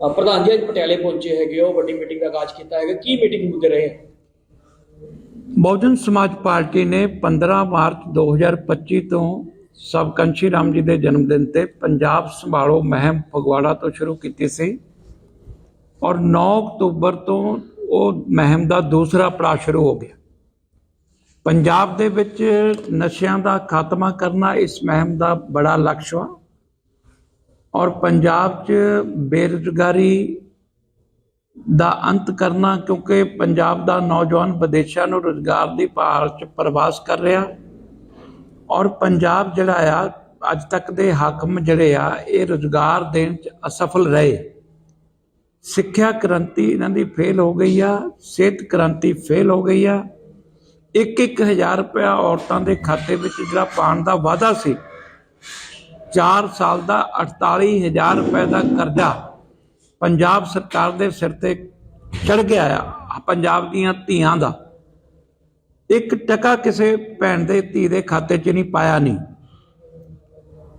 ਪ੍ਰਧਾਨ ਜੀ, ਅੱਜ ਪਟਿਆਲੇ ਪਹੁੰਚੇ ਹੈਗੇ ਉਹ ਵੱਡੀ ਮੀਟਿੰਗ ਦਾ ਆਗਾਜ਼ ਕੀਤਾ ਹੈਗਾ। ਕੀ ਮੀਟਿੰਗ ਮੁੱਦੇ ਰਹੇ? ਬਹੁਜਨ ਸਮਾਜ ਪਾਰਟੀ ਨੇ 15 ਮਾਰਚ 2025 ਤੋਂ ਸਭ ਸਬਕੰਸ਼ੀ ਰਾਮ ਜੀ ਦੇ ਜਨਮ ਦਿਨ ਤੇ ਪੰਜਾਬ ਸੰਭਾਲੋ ਮਹਿਮ ਫਗਵਾੜਾ ਤੋਂ ਸ਼ੁਰੂ ਕੀਤੀ ਸੀ ਔਰ 9 ਅਕਤੂਬਰ ਤੋਂ ਉਹ ਮਹਿਮ ਦਾ ਦੂਸਰਾ ਪੜਾਅ ਸ਼ੁਰੂ ਹੋ ਗਿਆ। ਪੰਜਾਬ ਦੇ ਵਿੱਚ ਨਸ਼ਿਆਂ ਦਾ ਖਾਤਮਾ ਕਰਨਾ ਇਸ ਮਹਿਮ ਦਾ ਬੜਾ ਲਕਸ਼ ਵਾ। ਔਰ ਪੰਜਾਬ 'ਚ ਬੇਰੁਜ਼ਗਾਰੀ ਦਾ ਅੰਤ ਕਰਨਾ, ਕਿਉਂਕਿ ਪੰਜਾਬ ਦਾ ਨੌਜਵਾਨ ਵਿਦੇਸ਼ਾਂ ਨੂੰ ਰੁਜ਼ਗਾਰ ਦੀ ਭਾਲ 'ਚ ਪ੍ਰਵਾਸ ਕਰ ਰਿਹਾ ਔਰ ਪੰਜਾਬ ਜਿਹੜਾ ਆ, ਅੱਜ ਤੱਕ ਦੇ ਹਾਕਮ ਜਿਹੜੇ ਆ, ਇਹ ਰੁਜ਼ਗਾਰ ਦੇਣ 'ਚ ਅਸਫਲ ਰਹੇ। ਸਿੱਖਿਆ ਕ੍ਰਾਂਤੀ ਇਹਨਾਂ ਦੀ ਫੇਲ ਹੋ ਗਈ ਆ, ਸਿਹਤ ਕ੍ਰਾਂਤੀ ਫੇਲ ਹੋ ਗਈ ਆ। ਇੱਕ ਇੱਕ ਹਜ਼ਾਰ ਰੁਪਇਆ ਔਰਤਾਂ ਦੇ ਖਾਤੇ ਵਿੱਚ ਜਿਹੜਾ ਪਾਉਣ ਦਾ ਵਾਅਦਾ ਸੀ 4 ਸਾਲ ਦਾ 48000 ਰੁਪਏ ਦਾ ਕਰਜ਼ਾ ਪੰਜਾਬ ਸਰਕਾਰ ਦੇ ਸਿਰ ਤੇ ਚੜ ਗਿਆ ਆ ਪੰਜਾਬ ਦੀਆਂ ਧੀਆਂ ਦਾ। ਇੱਕ ਟਕਾ ਕਿਸੇ ਭੈਣ ਦੇ ਧੀ ਦੇ ਖਾਤੇ 'ਚ ਨਹੀਂ ਪਾਇਆ ਨਹੀਂ।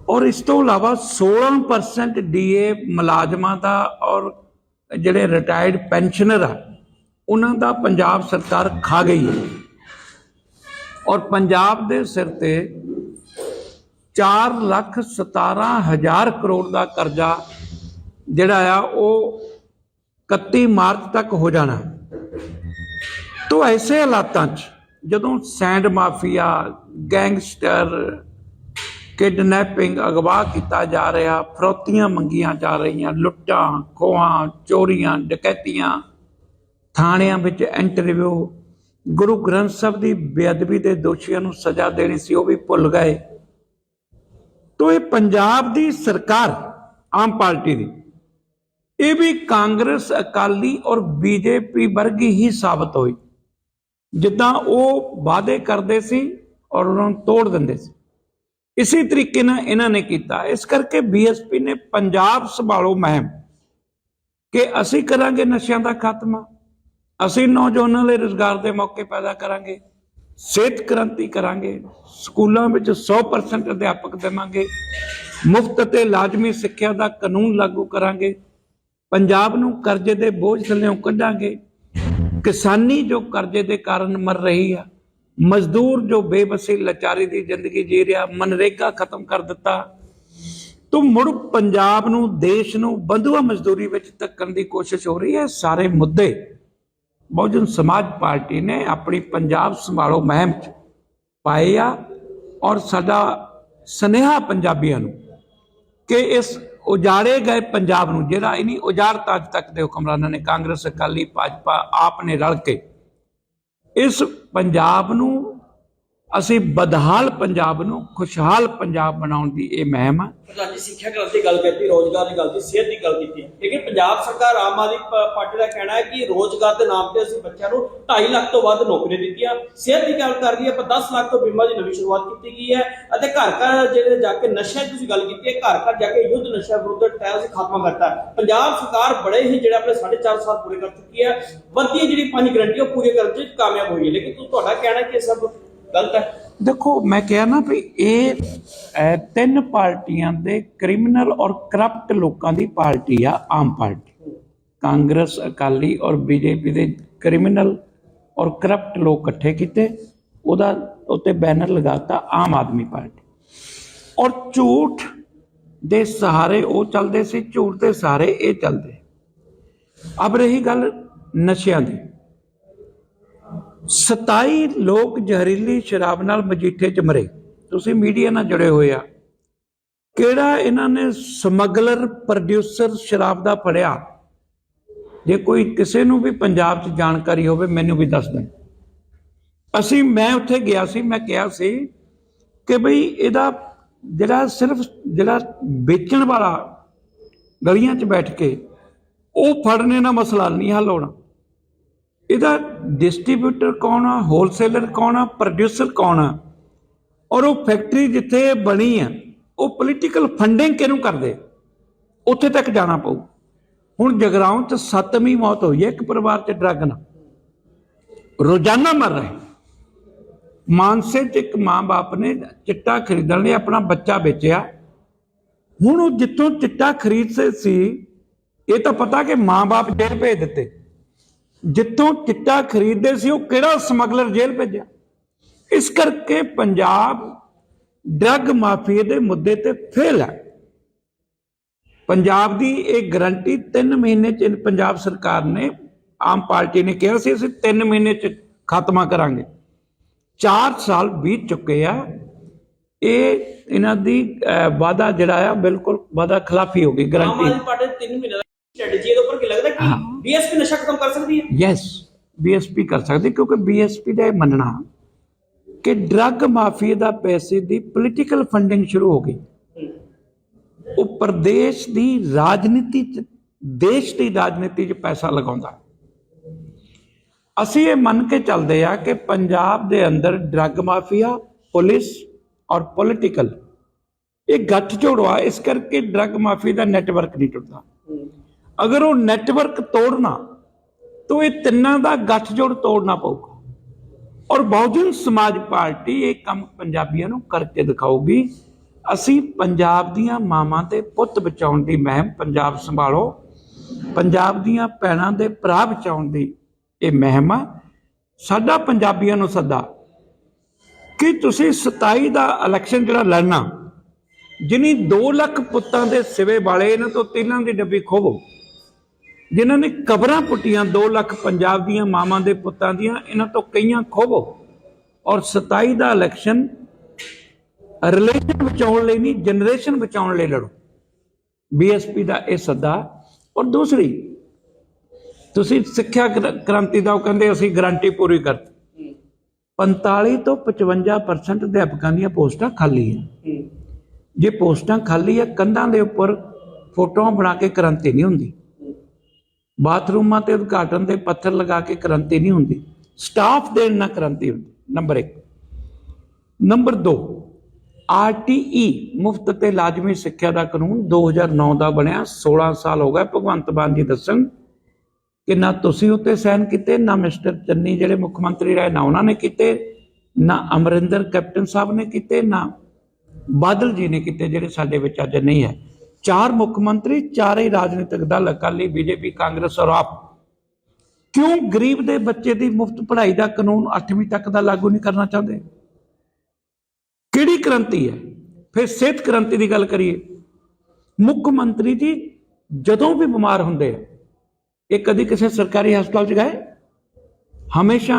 ਔਰ ਇਸ ਤੋਂ ਇਲਾਵਾ 16% ਡੀਏ ਮੁਲਾਜ਼ਮਾਂ ਦਾ ਔਰ ਜਿਹੜੇ ਰਿਟਾਇਰਡ ਪੈਨਸ਼ਨਰ ਆ, ਉਹਨਾਂ ਦਾ ਪੰਜਾਬ ਸਰਕਾਰ ਖਾ ਗਈ ਹੈ। ਔਰ ਪੰਜਾਬ ਦੇ ਸਿਰ ਤੇ 4 ਲੱਖ 17 ਹਜ਼ਾਰ ਕਰੋੜ ਦਾ ਕਰਜ਼ਾ ਜਿਹੜਾ ਆ, ਉਹ 31 ਮਾਰਚ ਤੱਕ ਹੋ ਜਾਣਾ। ਤੋ ਐਸੇ ਹਾਲਾਤਾਂ 'ਚ ਜਦੋਂ ਸੈਂਡ ਮਾਫੀਆ, ਗੈਂਗਸਟਰ ਕਿਡਨੈਪਿੰਗ ਅਗਵਾ ਕੀਤਾ ਜਾ ਰਿਹਾ, ਫਰੋਤੀਆਂ ਮੰਗੀਆਂ ਜਾ ਰਹੀਆਂ, ਲੁੱਟਾਂ, ਖੋਹਾਂ, ਚੋਰੀਆਂ, ਡਕੈਤੀਆਂ, ਥਾਣਿਆਂ ਵਿੱਚ ਇੰਟਰਵਿਊ, ਗੁਰੂ ਗ੍ਰੰਥ ਸਾਹਿਬ ਦੀ ਬੇਅਦਬੀ ਦੇ ਦੋਸ਼ੀਆਂ ਨੂੰ ਸਜ਼ਾ ਦੇਣੀ ਸੀ, ਉਹ ਵੀ ਭੁੱਲ ਗਏ। ਤੋ ਇਹ ਪੰਜਾਬ ਦੀ ਸਰਕਾਰ ਆਮ ਪਾਰਟੀ ਦੀ। ਇਹ ਵੀ ਕਾਂਗਰਸ, ਅਕਾਲੀ ਔਰ ਬੀਜੇਪੀ ਵਰਗੀ ਹੀ ਸਾਬਤ ਹੋਈ। ਜਿੱਦਾਂ ਉਹ ਵਾਅਦੇ ਕਰਦੇ ਸੀ ਔਰ ਉਹਨਾਂ ਨੂੰ ਤੋੜ ਦਿੰਦੇ ਸੀ। ਇਸੇ ਤਰੀਕੇ ਨਾਲ ਇਹਨਾਂ ਨੇ ਕੀਤਾ। ਇਸ ਕਰਕੇ ਬੀਐਸਪੀ ਨੇ ਪੰਜਾਬ ਸੰਭਾਲੋ ਮਹਿਮ ਕਿ ਅਸੀਂ ਕਰਾਂਗੇ ਨਸ਼ਿਆਂ ਦਾ ਖਾਤਮਾ, ਅਸੀਂ ਨੌਜਵਾਨਾਂ ਲਈ ਰੋਜ਼ਗਾਰ ਦੇ ਮੌਕੇ ਪੈਦਾ ਕਰਾਂਗੇ। ਸਿਹਤ ਕ੍ਰਾਂਤੀ ਕਰਾਂਗੇ, ਸਕੂਲਾਂ ਵਿੱਚ 100% ਅਧਿਆਪਕ ਦੇਵਾਂਗੇ, ਮੁਫਤ ਅਤੇ ਲਾਜ਼ਮੀ ਸਿੱਖਿਆ ਦਾ ਕਾਨੂੰਨ ਲਾਗੂ ਕਰਾਂਗੇ, ਪੰਜਾਬ ਨੂੰ ਕਰਜ਼ੇ ਦੇ ਬੋਝ ਥੱਲੇੋਂ ਕੱਢਾਂਗੇ, ਕਿਸਾਨੀ ਜੋ ਕਰਜ਼ੇ ਦੇ ਕਾਰਨ ਮਰ ਰਹੀ ਆ, ਮਜ਼ਦੂਰ ਜੋ ਬੇਬਸੀ ਲਾਚਾਰੀ ਦੀ ਜ਼ਿੰਦਗੀ ਜੀ ਰਿਹਾ, ਮਨਰੇਗਾ ਖਤਮ ਕਰ ਦਿੱਤਾ, ਤੋ ਮੁੜ ਪੰਜਾਬ ਨੂੰ, ਦੇਸ਼ ਨੂੰ, ਬੰਧੂਆ ਮਜ਼ਦੂਰੀ ਵਿੱਚ ਧੱਕਣ ਦੀ ਕੋਸ਼ਿਸ਼ ਹੋ ਰਹੀ ਹੈ, ਸਾਰੇ ਮੁੱਦੇ ਬਹੁਜਨ ਸਮਾਜ ਪਾਰਟੀ ਨੇ ਆਪਣੀ ਪੰਜਾਬ ਸੰਭਾਲੋ ਮਹਿਮ ਚ ਪਾਏ ਆ ਔਰ ਸਾਡਾ ਸਨੇਹਾ ਪੰਜਾਬੀਆਂ ਨੂੰ ਕਿ ਇਸ ਉਜਾੜੇ ਗਏ ਪੰਜਾਬ ਨੂੰ, ਜਿਹੜਾ ਇਨੀ ਉਜਾੜਤਾ ਅੱਜ ਤੱਕ ਦੇ ਹੁਕਮਰਾਨਾਂ ਨੇ, ਕਾਂਗਰਸ, ਅਕਾਲੀ, ਭਾਜਪਾ, ਆਪ ਨੇ ਰਲ ਕੇ ਇਸ ਪੰਜਾਬ ਨੂੰ ਅਸੀਂ ਬਦਹਾਲ ਪੰਜਾਬ ਨੂੰ ਖੁਸ਼ਹਾਲ ਪੰਜਾਬ ਬਣਾਉਣ ਦੀ ਇਹ ਮੁਹਿੰਮ ਆ। ਪ੍ਰਧਾਨ ਜੀ ਸਿੱਖਿਆ ਕ੍ਰਾਂਤੀ ਗੱਲ ਕੀਤੀ, ਰੋਜ਼ਗਾਰ ਦੀ ਗੱਲ ਕੀਤੀ, ਸਿਹਤ ਦੀ ਗੱਲ ਕੀਤੀ। ਲੇਕਿਨ ਪੰਜਾਬ ਸਰਕਾਰ ਆਮ ਆਦਮੀ ਪਾਰਟੀ ਦਾ ਕਹਿਣਾ ਹੈ ਕਿ ਰੋਜ਼ਗਾਰ ਦੇ ਨਾਮ ਤੇ ਅਸੀਂ ਬੱਚਿਆਂ ਨੂੰ 2.5 ਲੱਖ ਤੋਂ ਵੱਧ ਨੌਕਰੀਆਂ ਦਿੱਤੀਆਂ ਸਿਹਤ ਦੀ ਗੱਲ ਕਰ ਰਹੀ ਹੈ ਆਪਾਂ 10 ਲੱਖ ਤੋਂ ਬੀਮਾ ਦੀ ਨਵੀਂ ਸ਼ੁਰੂਆਤ ਕੀਤੀ ਗਈ ਹੈ ਅਤੇ ਘਰ ਘਰ ਜਿਹੜੇ ਜਾ ਕੇ ਨਸ਼ਿਆਂ ਤੁਸੀਂ ਗੱਲ ਕੀਤੀ ਹੈ, ਘਰ ਘਰ ਜਾ ਕੇ ਯੁੱਧ ਨਸ਼ਾ ਵਿਰੁੱਧ ਟ੍ਰਾਇਲ ਖਾਤਮਾ ਕਰਤਾ ਪੰਜਾਬ ਸਰਕਾਰ ਬੜੇ ਹੀ ਜਿਹੜਾ ਆਪਣੇ 4.5 ਸਾਲ ਪੂਰੇ ਕਰ ਚੁੱਕੀ ਹੈ। ਵਧੀਆ ਜਿਹੜੀ ਪੰਜ ਗਰੰਟੀਆਂ ਉਹ ਪੂਰੀਆਂ ਕਰਨ 'ਚ ਕਾਮਯਾਬ ਹੋਈ ਹੈ। ਲੇਕਿਨ ਤੁਹਾਡਾ ਕਹਿਣਾ ਕਿ ਸਭ ਗਲਤ ਹੈ। ਦੇਖੋ ਮੈਂ ਕਿਹਾ ਨਾ ਵੀ ਇਹ ਅਹ, ਤਿੰਨ ਪਾਰਟੀਆਂ ਦੇ ਕ੍ਰਿਮੀਨਲ ਔਰ ਕਰਪਟ ਲੋਕਾਂ ਦੀ ਪਾਰਟੀ ਆ ਆਮ ਪਾਰਟੀ। ਕਾਂਗਰਸ ਅਕਾਲੀ ਔਰ ਬੀਜੇਪੀ ਦੇ ਕ੍ਰਿਮੀਨਲ ਔਰ ਕਰਪਟ ਲੋਕ ਇਕੱਠੇ ਕੀਤੇ ਉਹਦਾ ਉੱਤੇ ਬੈਨਰ ਲਗਾਤਾ ਆਮ ਆਦਮੀ ਪਾਰਟੀ। ਔਰ ਝੂਠ ਦੇ ਸਹਾਰੇ ਉਹ ਚੱਲਦੇ ਸੀ ਝੂਠ ਦੇ ਸਹਾਰੇ ਇਹ ਚੱਲਦੇ। ਅਬ ਰਹੀ ਗੱਲ ਨਸ਼ਿਆਂ ਦੀ। 27 ਲੋਕ ਜ਼ਹਿਰੀਲੀ ਸ਼ਰਾਬ ਨਾਲ ਮਜੀਠੇ ਚ ਮਰੇ। ਤੁਸੀਂ ਮੀਡੀਆ ਨਾਲ ਜੁੜੇ ਹੋਏ ਆ। ਕਿਹੜਾ ਇਹਨਾਂ ਨੇ ਸਮਗਲਰ ਪ੍ਰੋਡਿਊਸਰ ਸ਼ਰਾਬ ਦਾ ਫੜਿਆ? ਜੇ ਕੋਈ ਕਿਸੇ ਨੂੰ ਵੀ ਪੰਜਾਬ 'ਚ ਜਾਣਕਾਰੀ ਹੋਵੇ, ਮੈਨੂੰ ਵੀ ਦੱਸ ਦੇਣ। ਅਸੀਂ, ਮੈਂ ਉੱਥੇ ਗਿਆ ਸੀ, ਮੈਂ ਕਿਹਾ ਸੀ ਕਿ ਭਈ ਇਹਦਾ ਜਿਹੜਾ ਸਿਰਫ ਜਿਹੜਾ ਵੇਚਣ ਵਾਲਾ ਗਲੀਆਂ 'ਚ ਬੈਠ ਕੇ ਉਹ ਫੜਨੇ ਨਾਲ ਮਸਲਾ ਨਹੀਂ ਹੱਲ ਹੋਣਾ। ਇਹਦਾ ਡਿਸਟ੍ਰੀਬਿਊਟਰ ਕੌਣ ਆ? ਹੋਲਸੇਲਰ ਕੌਣ ਆ? ਪ੍ਰੋਡਿਊਸਰ ਕੌਣ ਆ? ਔਰ ਉਹ ਫੈਕਟਰੀ ਜਿੱਥੇ ਬਣੀ ਆ, ਉਹ ਪੋਲੀਟੀਕਲ ਫੰਡਿੰਗ ਕਿਹਨੂੰ ਕਰਦੇ? ਉੱਥੇ ਤੱਕ ਜਾਣਾ ਪਊ। ਹੁਣ ਜਗਰਾਉਂ ਚ ਸੱਤਵੀਂ ਮੌਤ ਹੋਈ ਹੈ, ਇੱਕ ਪਰਿਵਾਰ ਚ ਡਰੱਗ ਨਾਲ। ਰੋਜ਼ਾਨਾ ਮਰ ਰਹੇ। ਮਾਨਸੇ ਚ ਇੱਕ ਮਾਂ-ਬਾਪ ਨੇ ਚਿੱਟਾ ਖਰੀਦਣ ਲਈ ਆਪਣਾ ਬੱਚਾ ਵੇਚਿਆ। ਹੁਣ ਉਹ ਜਿੱਥੋਂ ਚਿੱਟਾ ਖਰੀਦਦੇ ਸੀ, ਇਹ ਤਾਂ ਪਤਾ ਕਿ ਮਾਂ-ਬਾਪ ਜੇਲ੍ਹ ਭੇਜ ਦਿੱਤੇ। ਜਿੱਥੋਂ ਚਿੱਟਾ ਖਰੀਦਦੇ ਸੀ ਉਹ ਕਿਹੜਾ ਸਮਗਲਰ ਜੇਲ੍ਹ ਭੇਜਿਆ? ਇਸ ਕਰਕੇ ਪੰਜਾਬ ਡਰੱਗ ਮਾਫੀਆ ਦੇ ਮੁੱਦੇ ਤੇ ਫੇਲ ਹੈ। ਪੰਜਾਬ ਦੀ ਇਹ ਗਰੰਟੀ 3 ਮਹੀਨੇ ਚ ਪੰਜਾਬ ਸਰਕਾਰ ਨੇ ਆਮ ਪਾਰਟੀ ਨੇ ਕਿਹਾ ਸੀ ਅਸੀਂ 3 ਮਹੀਨੇ ਚ ਖਾਤਮਾ ਕਰਾਂਗੇ। 4 ਸਾਲ ਬੀਤ ਚੁੱਕੇ ਆ। ਇਹ ਇਹਨਾਂ ਦੀ ਅਹ, ਵਾਅਦਾ ਜਿਹੜਾ ਆ ਬਿਲਕੁਲ ਵਾਅਦਾ ਖਿਲਾਫੀ ਹੋ ਗਈ ਗਰੰਟੀ। ਆਦਮੀ ਪਾਰਟੀ ਦੇ 3 ਮਹੀਨੇ ਦਾ ਸਟ੍ਰੈਟਜੀ ਇਹਦੇ ਉੱਪਰ ਕੀ ਲੱਗਦਾ ਕਿ ਬੀਐਸਪੀ ਨਸ਼ਾ ਖਤਮ ਕਰ ਸਕਦੀ ਹੈ? ਯੈਸ ਬੀਐਸਪੀ ਕਰ ਸਕਦੇ ਕਿਉਂਕਿ ਬੀਐਸਪੀ ਦਾ ਇਹ ਮੰਨਣਾ ਕਿ ਡਰੱਗ ਮਾਫੀਆ ਦਾ ਪੈਸੇ ਦੀ ਪੋਲੀਟੀਕਲ ਫੰਡਿੰਗ ਸ਼ੁਰੂ ਹੋ ਗਈ। ਉਹ ਪ੍ਰਦੇਸ਼ ਦੀ ਰਾਜਨੀਤੀ ਚ ਦੇਸ਼ ਦੀ ਰਾਜਨੀਤੀ 'ਚ ਪੈਸਾ ਲਗਾਉਂਦਾ। ਅਸੀਂ ਇਹ ਮੰਨ ਕੇ ਚੱਲਦੇ ਆ ਕਿ ਪੰਜਾਬ ਦੇ ਅੰਦਰ ਡਰੱਗ ਮਾਫੀਆ ਪੁਲਿਸ ਔਰ ਪੋਲੀਟੀਕਲ ਇਹ ਗੱਠ ਜੋੜਵਾ ਇਸ ਕਰਕੇ ਡਰੱਗ ਮਾਫੀਆ ਦਾ ਨੈਟਵਰਕ ਨਹੀਂ ਟੁੱਟਦਾ। ਅਗਰ ਉਹ ਨੈਟਵਰਕ ਤੋੜਨਾ, ਤਾਂ ਇਹ ਤਿੰਨਾਂ ਦਾ ਗੱਠਜੋੜ ਤੋੜਨਾ ਪਊਗਾ। ਔਰ ਬਹੁਜਨ ਸਮਾਜ ਪਾਰਟੀ ਇਹ ਕੰਮ ਪੰਜਾਬੀਆਂ ਨੂੰ ਕਰਕੇ ਦਿਖਾਊਗੀ। ਅਸੀਂ ਪੰਜਾਬ ਦੀਆਂ ਮਾਵਾਂ ਤੇ ਪੁੱਤ ਬਚਾਉਣ ਦੀ ਮਹਿਮ ਪੰਜਾਬ ਸੰਭਾਲੋ। ਪੰਜਾਬ ਦੀਆਂ ਭੈਣਾਂ ਦੇ ਭਰਾ ਬਚਾਉਣ ਦੀ ਇਹ ਮਹਿਮ ਆ। ਸਾਡਾ ਪੰਜਾਬੀਆਂ ਨੂੰ ਸੱਦਾ, ਕਿ ਤੁਸੀਂ 27 ਦਾ ਇਲੈਕਸ਼ਨ ਜਿਹੜਾ ਲੜਨਾ, ਜਿਨੀ 2 ਲੱਖ ਪੁੱਤਾਂ ਦੇ ਸਿਵੇ ਵਾਲੇ ਇਹਨਾਂ ਤੋਂ ਤੇਲਾਂ ਦੀ ਡੱਬੀ ਖੋਵੋ। ਜਿਨ੍ਹਾਂ ਨੇ ਕਬਰਾਂ ਪੁੱਟੀਆਂ 2 ਲੱਖ ਪੰਜਾਬ ਦੀਆਂ ਮਾਵਾਂ ਦੇ ਪੁੱਤਾਂ ਦੀਆਂ ਇਹਨਾਂ ਤੋਂ ਕਈਆਂ ਖੋਵੋ। ਔਰ 27 ਦਾ ਇਲੈਕਸ਼ਨ ਰਿਲੇਸ਼ਨ ਬਚਾਉਣ ਲਈ ਨਹੀਂ ਜਨਰੇਸ਼ਨ ਬਚਾਉਣ ਲਈ ਲੜੋ। ਬੀਐਸਪੀ ਦਾ ਇਹ ਸੱਦਾ। ਔਰ ਦੂਸਰੀ ਤੁਸੀਂ ਸਿੱਖਿਆ ਕ੍ਰ- ਕ੍ਰਾਂਤੀ ਦਾ ਉਹ ਕਹਿੰਦੇ ਅਸੀਂ ਗਾਰੰਟੀ ਪੂਰੀ ਕਰਤੀ 45 ਤੋਂ 55% ਅਧਿਆਪਕਾਂ ਦੀਆਂ ਪੋਸਟਾਂ ਖਾਲੀ ਹੈ। ਜੇ ਪੋਸਟਾਂ ਖਾਲੀ ਹੈ ਕੰਧਾਂ ਦੇ ਉੱਪਰ ਫੋਟੋਆਂ ਬਣਾ ਕੇ ਕ੍ਰਾਂਤੀ ਨਹੀਂ ਹੁੰਦੀ। ਬਾਥਰੂਮਾਂ ਤੇ ਉਦਘਾਟਨ ਦੇ ਪੱਥਰ ਲਗਾ ਕੇ ਕ੍ਰਾਂਤੀ ਨਹੀਂ ਹੁੰਦੀ। ਸਟਾਫ ਦੇਣ ਨਾਲ ਕ੍ਰਾਂਤੀ ਹੁੰਦੀ। ਨੰਬਰ 1 ਨੰਬਰ 2 ਆਰਟੀਈ ਮੁਫਤ ਤੇ ਲਾਜ਼ਮੀ ਸਿੱਖਿਆ ਦਾ ਕਾਨੂੰਨ 2009 ਦਾ ਬਣਿਆ। 16 ਸਾਲ ਹੋ ਗਏ। ਭਗਵੰਤ ਮਾਨ ਜੀ ਦੱਸਣ ਕਿ ਨਾ ਤੁਸੀਂ ਉੱਤੇ ਸਾਈਨ ਕੀਤੇ, ਨਾ ਮਿਸਟਰ ਚੰਨੀ ਜਿਹੜੇ ਮੁੱਖ ਮੰਤਰੀ ਰਹੇ, ਨਾ ਉਹਨਾਂ ਨੇ ਕੀਤੇ, ਨਾ ਅਮਰਿੰਦਰ ਕੈਪਟਨ ਸਾਹਿਬ ਨੇ ਕੀਤੇ, ਨਾ ਬਾਦਲ ਜੀ ਨੇ ਕੀਤੇ, ਜਿਹੜੇ ਸਾਡੇ ਵਿੱਚ ਅੱਜ ਨਹੀਂ ਹੈ। ਚਾਰ ਮੁੱਖ ਮੰਤਰੀ, ਚਾਰੇ ਹੀ ਰਾਜਨੀਤਿਕ ਦਲ, ਅਕਾਲੀ ਬੀਜੇਪੀ, ਕਾਂਗਰਸ ਔਰ ਆਪ। ਕਿਉਂ ਗਰੀਬ ਦੇ ਬੱਚੇ ਦੀ ਮੁਫਤ ਪੜ੍ਹਾਈ ਦਾ ਕਾਨੂੰਨ 8ਵੀਂ ਤੱਕ ਦਾ ਲਾਗੂ ਨਹੀਂ ਕਰਨਾ ਚਾਹੁੰਦੇ? ਕਿਹੜੀ ਕ੍ਰਾਂਤੀ ਹੈ? ਫਿਰ ਸਿਹਤ ਕ੍ਰਾਂਤੀ ਦੀ ਗੱਲ ਕਰੀਏ। ਮੁੱਖ ਮੰਤਰੀ ਜੀ ਜਦੋਂ ਵੀ ਬਿਮਾਰ ਹੁੰਦੇ ਆ, ਇਹ ਕਦੀ ਕਿਸੇ ਸਰਕਾਰੀ ਹਸਪਤਾਲ 'ਚ ਗਏ? ਹਮੇਸ਼ਾ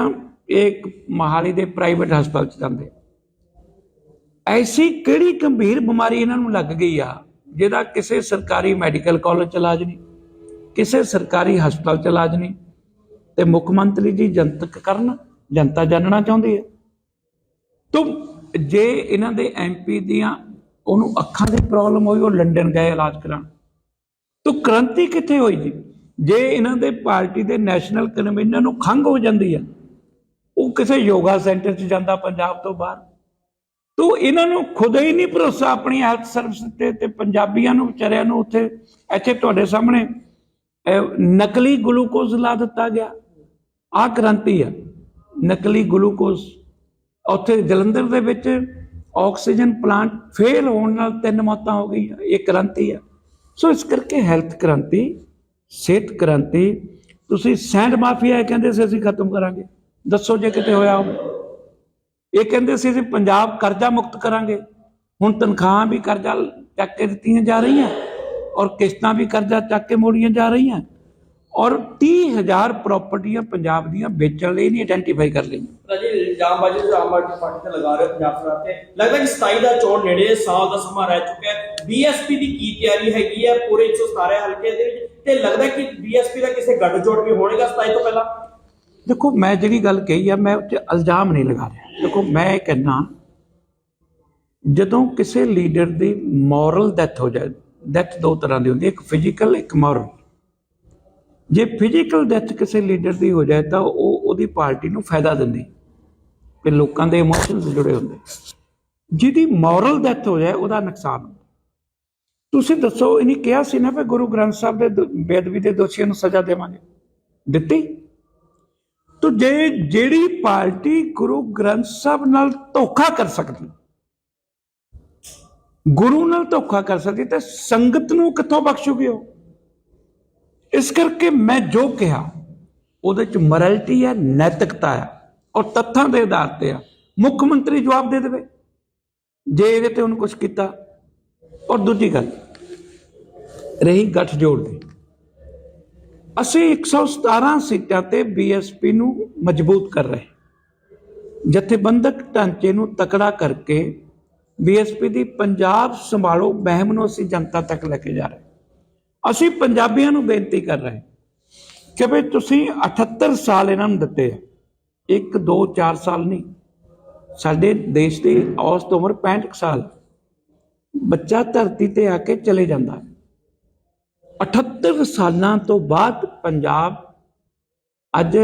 ਇੱਕ ਮਹਾਲੀ ਦੇ ਪ੍ਰਾਈਵੇਟ ਹਸਪਤਾਲ 'ਚ ਜਾਂਦੇ। ਐਸੀ ਕਿਹੜੀ ਗੰਭੀਰ ਬਿਮਾਰੀ ਇਹਨਾਂ ਨੂੰ ਲੱਗ ਗਈ ਆ ਜਿਹਦਾ ਕਿਸੇ ਸਰਕਾਰੀ ਮੈਡੀਕਲ ਕਾਲਜ 'ਚ ਇਲਾਜ ਨਹੀਂ, ਕਿਸੇ ਸਰਕਾਰੀ ਹਸਪਤਾਲ 'ਚ ਇਲਾਜ ਨਹੀਂ, ਤੇ ਮੁੱਖ ਮੰਤਰੀ ਜੀ ਜਨਤਕ ਕਰਨ ਜਨਤਾ ਜਾਣਨਾ ਚਾਹੁੰਦੀ ਹੈ। ਤੋ ਜੇ ਇਹਨਾਂ ਦੇ ਐਮਪੀ ਦੀਆਂ ਉਹਨੂੰ ਅੱਖਾਂ ਦੀ ਪ੍ਰੋਬਲਮ ਹੋਈ, ਉਹ ਲੰਡਨ ਗਏ ਇਲਾਜ ਕਰਾਉਣ। ਤੋ ਕ੍ਰਾਂਤੀ ਕਿੱਥੇ ਹੋਈ ਜੀ? ਜੇ ਇਹਨਾਂ ਦੇ ਪਾਰਟੀ ਦੇ ਨੈਸ਼ਨਲ ਕਨਵੀਨਰ ਨੂੰ ਖੰਗ ਹੋ ਜਾਂਦੀ ਹੈ, ਉਹ ਕਿਸੇ ਯੋਗਾ ਸੈਂਟਰ 'ਚ ਜਾਂਦਾ ਪੰਜਾਬ ਤੋਂ ਬਾਹਰ। ਤੋ ਇਹਨਾਂ ਨੂੰ ਖੁਦ ਹੀ ਨਹੀਂ ਭਰੋਸਾ ਆਪਣੀ ਹੈਲਥ ਸਰਵਿਸ ਤੇ ਤੇ ਪੰਜਾਬੀਆਂ ਨੂੰ, ਵਿਚਾਰਿਆਂ ਨੂੰ ਉੱਥੇ, ਇੱਥੇ ਤੁਹਾਡੇ ਸਾਹਮਣੇ ਨਕਲੀ ਗਲੂਕੋਜ਼ ਲਾ ਦਿੱਤਾ ਗਿਆ। ਆਹ ਕ੍ਰਾਂਤੀ ਆ, ਨਕਲੀ ਗਲੂਕੋਜ਼ ਉੱਥੇ ਜਲੰਧਰ ਦੇ ਵਿੱਚ ਆਕਸੀਜਨ ਪਲਾਂਟ ਫੇਲ ਹੋਣ ਨਾਲ ਤਿੰਨ ਮੌਤਾਂ ਹੋ ਗਈਆਂ, ਇਹ ਕ੍ਰਾਂਤੀ ਆ। ਸੋ ਇਸ ਕਰਕੇ ਹੈਲਥ ਕ੍ਰਾਂਤੀ, ਸਿਹਤ ਕ੍ਰਾਂਤੀ, ਤੁਸੀਂ ਸੈਂਡ ਮਾਫੀਆ ਇਹ ਕਹਿੰਦੇ ਸੀ, ਅਸੀਂ ਖਤਮ ਕਰਾਂਗੇ। ਦੱਸੋ ਜੇ ਕਿਤੇ ਹੋਇਆ ਹੋਵੇ। ਇਹ ਕਹਿੰਦੇ ਸੀ ਅਸੀਂ ਪੰਜਾਬ ਕਰਜ਼ਾ ਮੁਕਤ ਕਰਾਂਗੇ। ਹੁਣ ਤਨਖਾਹਾਂ ਵੀ ਕਰਜ਼ਾ ਚੱਕ ਕੇ ਦਿੱਤੀਆਂ ਜਾ ਰਹੀਆਂ ਔਰ ਕਿਸ਼ਤਾਂ ਵੀ ਕਰਜ਼ਾ ਚੱਕ ਕੇ ਮੋੜੀਆਂ ਜਾ ਰਹੀਆਂ ਔਰ 30000 ਪ੍ਰਾਪਰਟੀਆਂ ਪੰਜਾਬ ਦੀਆਂ ਵੇਚਣ ਲਈ ਨਹੀਂ ਆਇਡੈਂਟੀਫਾਈ ਕਰ ਲਈਆਂ। ਰਾਜੀ ਇਲਜ਼ਾਮਬਾਜ਼ੀ ਜੋ ਆਮ ਆਦਮੀ ਪਾਰਟੀ ਤੇ ਲਗਾ ਰਹੇ ਪੰਜਾਬ ਸਰਕਾਰ ਤੇ। ਲੱਗਦਾ ਕਿ 27 ਦਾ ਚੋਣ ਨੇੜੇ ਸਾਲ ਦਾ ਸਮਾਂ ਰਹਿ ਚੁੱਕਾ ਹੈ। ਬੀਐਸਪੀ ਦੀ ਕੀ ਤਿਆਰੀ ਹੈਗੀ ਹੈ ਪੂਰੇ 117 ਹਲਕੇ ਦੇ ਵਿੱਚ? ਤੇ ਲੱਗਦਾ ਕਿ ਬੀਐਸਪੀ ਦਾ ਕਿਸੇ ਗੱਠਜੋੜ ਵੀ ਹੋਣੇਗਾ 27 ਤੋਂ ਪਹਿਲਾਂ? ਦੇਖੋ ਮੈਂ ਜਿਹੜੀ ਗੱਲ ਕਹੀ ਆ ਮੈਂ ਉੱਤੇ ਇਲਜ਼ਾਮ ਨਹੀਂ ਲਗਾ ਰਿਹਾ। ਦੇਖੋ, ਮੈਂ ਇਹ ਕਹਿਣਾ ਜਦੋਂ ਕਿਸੇ ਲੀਡਰ ਦੀ ਮੋਰਲ ਡੈਥ ਹੋ ਜਾਏ, ਡੈਥ ਦੋ ਤਰ੍ਹਾਂ ਦੀ ਹੁੰਦੀ ਹੈ, ਇੱਕ ਫਿਜ਼ੀਕਲ, ਇੱਕ ਮੋਰਲ। ਜੇ ਫਿਜ਼ੀਕਲ ਡੈਥ ਕਿਸੇ ਲੀਡਰ ਦੀ ਹੋ ਜਾਏ, ਤਾਂ ਉਹ ਉਹਦੀ ਪਾਰਟੀ ਨੂੰ ਫਾਇਦਾ ਦਿੰਦੀ ਕਿ ਲੋਕਾਂ ਦੇ ਇਮੋਸ਼ਨਸ ਜੁੜੇ ਹੁੰਦੇ। ਜਿਹਦੀ ਮੋਰਲ ਡੈਥ ਹੋ ਜਾਏ, ਉਹਦਾ ਨੁਕਸਾਨ ਹੁੰਦਾ। ਤੁਸੀਂ ਦੱਸੋ, ਇਹਨੇ ਕਿਹਾ ਸੀ ਨਾ ਵੀ ਗੁਰੂ ਗ੍ਰੰਥ ਸਾਹਿਬ ਦੇ ਬੇਦਬੀ ਦੇ ਦੋਸ਼ੀਆਂ ਨੂੰ ਸਜ਼ਾ ਦੇਵਾਂਗੇ। ਦਿੱਤੀ? ਤੋ ਜੇ ਜਿਹੜੀ ਪਾਰਟੀ ਗੁਰੂ ਗ੍ਰੰਥ ਸਾਹਿਬ ਨਾਲ ਧੋਖਾ ਕਰ ਸਕਦੀ, ਗੁਰੂ ਨਾਲ ਧੋਖਾ ਕਰ ਸਕਦੀ, ਤਾਂ ਸੰਗਤ ਨੂੰ ਕਿੱਥੋਂ ਬਖਸ਼ੂਗੀ ਉਹ? ਇਸ ਕਰਕੇ ਮੈਂ ਜੋ ਕਿਹਾ, ਉਹਦੇ ਚ ਮੋਰੈਲਿਟੀ ਹੈ, ਨੈਤਿਕਤਾ ਹੈ, ਔਰ ਤੱਥਾਂ ਦੇ ਆਧਾਰ ਤੇ ਆ। ਮੁੱਖ ਮੰਤਰੀ ਜਵਾਬ ਦੇ ਦੇਵੇ, ਜੇ ਇਹਦੇ ਤੇ ਉਹਨੂੰ ਕੁਝ ਕੀਤਾ। ਔਰ ਦੂਜੀ ਗੱਲ, ਰਹੀ ਗੱਠਜੋੜ ਦੀ। ਅਸੀਂ 117 ਸੀਟਾਂ ਤੇ ਬੀਐਸਪੀ ਨੂੰ ਮਜ਼ਬੂਤ ਕਰ ਰਹੇ ਜਥੇਬੰਦਕ ਢਾਂਚੇ ਨੂੰ ਤਕੜਾ ਕਰਕੇ ਬੀਐਸਪੀ ਦੀ ਪੰਜਾਬ ਸੰਭਾਲੋ ਮਹਿਮ ਨੂੰ ਅਸੀਂ ਜਨਤਾ ਤੱਕ ਲੈ ਕੇ ਜਾ ਰਹੇ ਅਸੀਂ ਪੰਜਾਬੀਆਂ ਨੂੰ ਬੇਨਤੀ ਕਰ ਰਹੇ ਕਿ ਵੀ ਤੁਸੀਂ 78 ਸਾਲ ਇਹਨਾਂ ਨੂੰ ਦਿੱਤੇ ਆ। 1 2 4 ਸਾਲ ਨਹੀਂ। ਸਾਡੇ ਦੇਸ਼ ਦੀ ਔਸਤ ਉਮਰ 65 ਕੁ ਸਾਲ। ਬੱਚਾ ਧਰਤੀ ਤੇ ਆ ਕੇ ਚਲੇ ਜਾਂਦਾ। 78 ਸਾਲਾਂ ਤੋਂ ਬਾਅਦ ਪੰਜਾਬ ਅੱਜ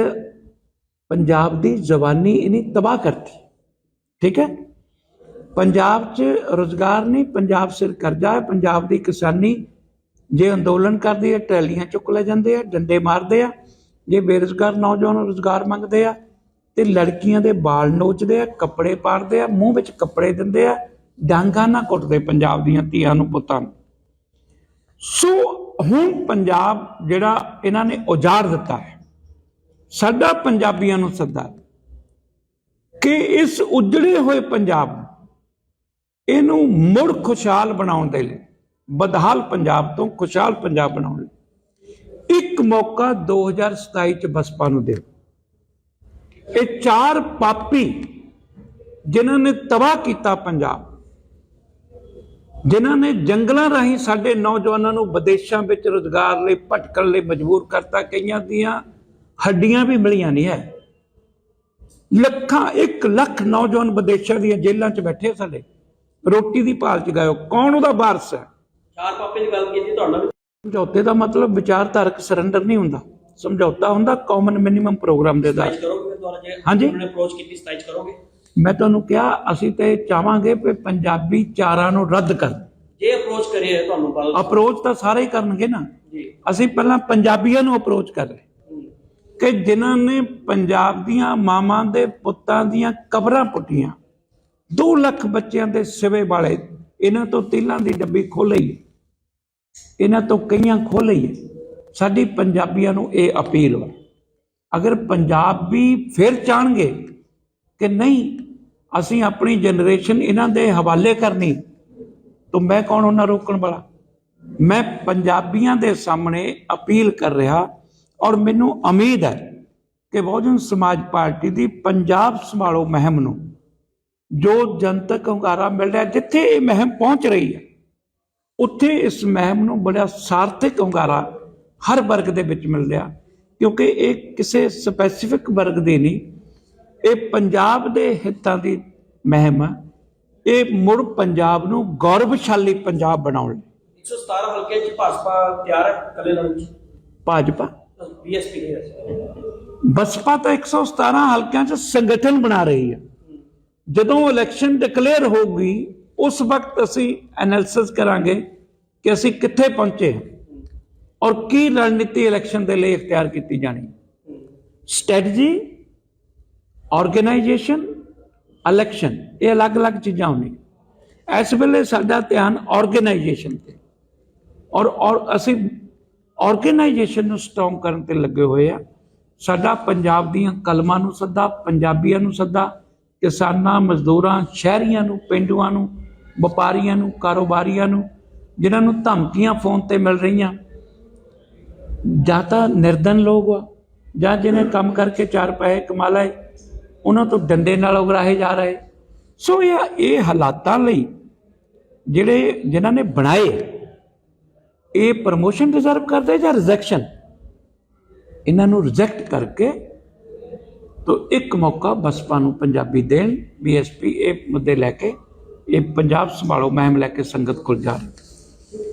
ਪੰਜਾਬ ਦੀ ਜ਼ਬਾਨੀ ਇਹਨੇ ਤਬਾਹ ਕਰਤੀ। ਠੀਕ ਹੈ? ਪੰਜਾਬ 'ਚ ਰੋਜ਼ਗਾਰ ਨਹੀਂ, ਪੰਜਾਬ ਸਿਰ ਕਰਜ਼ਾ ਹੈ, ਪੰਜਾਬ ਦੀ ਕਿਸਾਨੀ ਜੇ ਅੰਦੋਲਨ ਕਰਦੀ ਹੈ ਟਰੈਲੀਆਂ ਚੁੱਕ ਲੈ ਜਾਂਦੇ ਆ, ਡੰਡੇ ਮਾਰਦੇ ਆ, ਜੇ ਬੇਰੁਜ਼ਗਾਰ ਨੌਜਵਾਨ ਰੋਜ਼ਗਾਰ ਮੰਗਦੇ ਆ, ਤੇ ਲੜਕੀਆਂ ਦੇ ਵਾਲ ਨੋਚਦੇ ਆ, ਕੱਪੜੇ ਪਾੜਦੇ ਆ, ਮੂੰਹ ਵਿੱਚ ਕੱਪੜੇ ਦਿੰਦੇ ਆ, ਡਾਂਗਾ ਨਾ ਕੁੱਟਦੇ ਪੰਜਾਬ ਦੀਆਂ ਧੀਆਂ ਨੂੰ ਪੁੱਤਾਂ ਨੂੰ। ਸੋ ਹੁਣ ਪੰਜਾਬ ਜਿਹੜਾ ਇਹਨਾਂ ਨੇ ਉਜਾੜ ਦਿੱਤਾ ਹੈ, ਸਾਡਾ ਪੰਜਾਬੀਆਂ ਨੂੰ ਸੱਦਾ ਕਿ ਇਸ ਉਜੜੇ ਹੋਏ ਪੰਜਾਬ ਇਹਨੂੰ ਮੁੜ ਖੁਸ਼ਹਾਲ ਬਣਾਉਣ ਦੇ ਲਈ, ਬਦਹਾਲ ਪੰਜਾਬ ਤੋਂ ਖੁਸ਼ਹਾਲ ਪੰਜਾਬ ਬਣਾਉਣ ਲਈ, ਇੱਕ ਮੌਕਾ 2027 ਚ ਬਸਪਾ ਨੂੰ ਦਿਓ ਇਹ ਚਾਰ ਪਾਪੀ ਜਿਨ੍ਹਾਂ ਨੇ ਤਬਾਹ ਕੀਤਾ ਪੰਜਾਬ ਜਿਨ੍ਹਾਂ ਨੇ ਜੰਗਲਾਂ ਰਾਹੀਂ ਸਾਡੇ ਨੌਜਵਾਨਾਂ ਨੂੰ ਵਿਦੇਸ਼ਾਂ ਵਿੱਚ ਰੋਜ਼ਗਾਰ ਲਈ ਭਟਕਣ ਲਈ ਮਜਬੂਰ ਕਰਤਾ ਕਈਆਂ ਦੀਆਂ ਹੱਡੀਆਂ ਵੀ ਮਿਲੀਆਂ ਨਹੀਂ ਹੈ। ਲੱਖਾਂ 1 ਲੱਖ ਨੌਜਵਾਨ ਵਿਦੇਸ਼ਾਂ ਦੀਆਂ ਜੇਲ੍ਹਾਂ 'ਚ ਬੈਠੇ ਸਾਡੇ। ਰੋਟੀ ਦੀ ਭਾਲ 'ਚ ਗਏ ਕੌਣ ਉਹਦਾ ਵਾਰਸ ਹੈ? ਚਾਰ ਪਾਪੇ ਦੀ ਗੱਲ ਕੀਤੀ ਤੁਹਾਡਾ ਵੀ ਸਮਝੌਤੇ ਦਾ ਮਤਲਬ ਵਿਚਾਰਧਾਰਕ ਸਰੈਂਡਰ ਨਹੀਂ ਹੁੰਦਾ। ਸਮਝੌਤਾ ਹੁੰਦਾ ਕਾਮਨ ਮਿਨੀਮਮ ਪ੍ਰੋਗਰਾਮ ਦੇ ਜੇ ਹਾਂਜੀ। ਅਪਰੋਚ ਕੀਤੀ ਸਤਾਈਚ ਕਰੋਗੇ? ਮੈਂ ਤੁਹਾਨੂੰ ਕਿਹਾ ਅਸੀਂ ਤੇ ਚਾਹਾਂਗੇ ਕਿ ਪੰਜਾਬੀ ਚਾਰਾਂ ਨੂੰ ਰੱਦ ਕਰ ਜੇ ਅਪਰੋਚ ਕਰੀਏ ਤੁਹਾਨੂੰ ਗੱਲ ਅਪਰੋਚ ਤਾਂ ਸਾਰੇ ਹੀ ਕਰਨਗੇ ਨਾ। ਅਸੀਂ ਪਹਿਲਾਂ ਪੰਜਾਬੀਆਂ ਨੂੰ ਅਪਰੋਚ ਕਰ ਰਹੇ। ਹੂੰ। ਕਿ ਜਿਨ੍ਹਾਂ ਨੇ ਪੰਜਾਬ ਦੀਆਂ ਮਾਵਾਂ ਦੇ ਪੁੱਤਾਂ ਦੀਆਂ ਕਬਰਾਂ ਪੁੱਟੀਆਂ। 2 ਲੱਖ ਬੱਚਿਆਂ ਦੇ ਸਿਵੇ ਵਾਲੇ ਇਹਨਾਂ ਤੋਂ ਤੀਲਾਂ ਦੀ ਡੱਬੀ ਖੋਲ੍ਹੀ ਇਹਨਾਂ ਤੋਂ ਕਈਆਂ ਖੋਲ੍ਹੀ ਸਾਡੀ ਪੰਜਾਬੀਆਂ ਨੂੰ ਇਹ ਅਪੀਲ ਵਾ। ਅਗਰ ਪੰਜਾਬੀ ਫਿਰ ਚਾਹਣਗੇ ਕਿ ਨਹੀਂ ਅਸੀਂ ਆਪਣੀ ਜਨਰੇਸ਼ਨ ਇਹਨਾਂ ਦੇ ਹਵਾਲੇ ਕਰਨੀ। ਤਾਂ ਮੈਂ ਕੌਣ ਉਹਨਾਂ ਰੋਕਣ ਵਾਲਾ? ਮੈਂ ਪੰਜਾਬੀਆਂ ਦੇ ਸਾਹਮਣੇ ਅਪੀਲ ਕਰ ਰਿਹਾ ਔਰ ਮੈਨੂੰ ਉਮੀਦ ਹੈ ਕਿ ਬਹੁਜਨ ਸਮਾਜ ਪਾਰਟੀ ਦੀ ਪੰਜਾਬ ਸੰਭਾਲੋ ਮਹਿਮ ਨੂੰ, ਜੋ ਜਨਤਕ ਹੁੰਗਾਰਾ ਮਿਲ ਰਿਹਾ, ਜਿੱਥੇ ਇਹ ਮਹਿਮ ਪਹੁੰਚ ਰਹੀ ਹੈ, ਉੱਥੇ ਇਸ ਮਹਿਮ ਨੂੰ ਬੜਾ ਸਾਰਥਕ ਹੁੰਗਾਰਾ ਹਰ ਵਰਗ ਦੇ ਵਿੱਚ ਮਿਲ ਰਿਹਾ, ਕਿਉਂਕਿ ਇਹ ਕਿਸੇ ਸਪੈਸੀਫਿਕ ਵਰਗ ਦੇ ਨਹੀਂ ਇਹ ਪੰਜਾਬ ਦੇ ਹਿੱਤਾਂ ਦੀ ਮੁਹਿੰਮ ਹੈ ਇਹ ਮੁੜ ਪੰਜਾਬ ਨੂੰ ਗੌਰਵਸ਼ਾਲੀ ਪੰਜਾਬ ਬਣਾਉਣ ਲਈ। 117 ਹਲਕੇ ਚ ਭਾਜਪਾ ਤਿਆਰ ਹੈ ਕੱਲੇ ਲੜਨ ਚ ਭਾਜਪਾ? ਬੀਐਸਪੀ ਨਹੀਂ ਬਸਪਾ ਤਾਂ 117 ਹਲਕਿਆਂ 'ਚ ਸੰਗਠਨ ਬਣਾ ਰਹੀ ਹੈ ਜਦੋਂ ਇਲੈਕਸ਼ਨ ਡਿਕਲੇਅਰ ਹੋਊਗੀ ਉਸ ਵਕਤ ਅਸੀਂ ਐਨਾਲਿਸਿਸ ਕਰਾਂਗੇ ਕਿ ਅਸੀਂ ਕਿੱਥੇ ਪਹੁੰਚੇ ਹਾਂ ਔਰ ਕੀ ਰਣਨੀਤੀ ਇਲੈਕਸ਼ਨ ਦੇ ਲਈ ਇਖਤਿਆਰ ਕੀਤੀ ਜਾਣੀ। ਸਟ੍ਰੈਟਜੀ ਆਰਗੇਨਾਈਜੇਸ਼ਨ ਇਲੈਕਸ਼ਨ ਇਹ ਅਲੱਗ-ਅਲੱਗ ਚੀਜ਼ਾਂ ਹੁੰਦੀਆਂ। ਇਸ ਵੇਲੇ ਸਾਡਾ ਧਿਆਨ ਆਰਗੇਨਾਈਜੇਸ਼ਨ ਤੇ। ਔਰ ਔਰ ਅਸੀਂ ਆਰਗੇਨਾਈਜੇਸ਼ਨ ਨੂੰ ਸਟਰੋਂਗ ਕਰਨ ਤੇ ਲੱਗੇ ਹੋਏ ਆ। ਸਾਡਾ ਪੰਜਾਬ ਦੀਆਂ ਕਲਮਾਂ ਨੂੰ ਸੱਦਾ, ਪੰਜਾਬੀਆਂ ਨੂੰ ਸੱਦਾ, ਕਿਸਾਨਾਂ, ਮਜ਼ਦੂਰਾਂ, ਸ਼ਹਿਰੀਆਂ ਨੂੰ, ਪਿੰਡੂਆਂ ਨੂੰ, ਵਪਾਰੀਆਂ ਨੂੰ, ਕਾਰੋਬਾਰੀਆਂ ਨੂੰ, ਜਿਨ੍ਹਾਂ ਨੂੰ ਧਮਕੀਆਂ ਫੋਨ ਤੇ ਮਿਲ ਰਹੀਆਂ। ਜਾਂ ਤਾਂ ਨਿਰਧਨ ਲੋਕ ਆ, ਜਾਂ ਜਿਹਨੇ ਕੰਮ ਕਰਕੇ ਚਾਰ ਪੈਸੇ ਕਮਾ ਲਏ ਉਹਨਾਂ ਤੋਂ ਡੰਡੇ ਨਾਲ ਉਗਰਾਹੇ ਜਾ ਰਹੇ। ਸੋ ਇਹ ਇਹ ਹਾਲਾਤਾਂ ਲਈ ਜਿਹੜੇ ਜਿਨ੍ਹਾਂ ਨੇ ਬਣਾਏ, ਇਹ ਪ੍ਰਮੋਸ਼ਨ ਡਿਜ਼ਰਵ ਕਰਦੇ ਜਾਂ ਰਿਜੈਕਸ਼ਨ ਇਹਨਾਂ ਨੂੰ ਰਿਜੈਕਟ ਕਰਕੇ ਤੋ ਇੱਕ ਮੌਕਾ ਬਸਪਾ ਨੂੰ ਪੰਜਾਬੀ ਦੇਣ ਬੀਐਸਪੀ ਇਹ ਮੁੱਦੇ ਲੈ ਕੇ, ਇਹ ਪੰਜਾਬ ਸੰਭਾਲੋ, ਮਹਿਮ ਲੈ ਕੇ ਸੰਗਤ ਕੋਲ ਜਾ ਰਹੀ।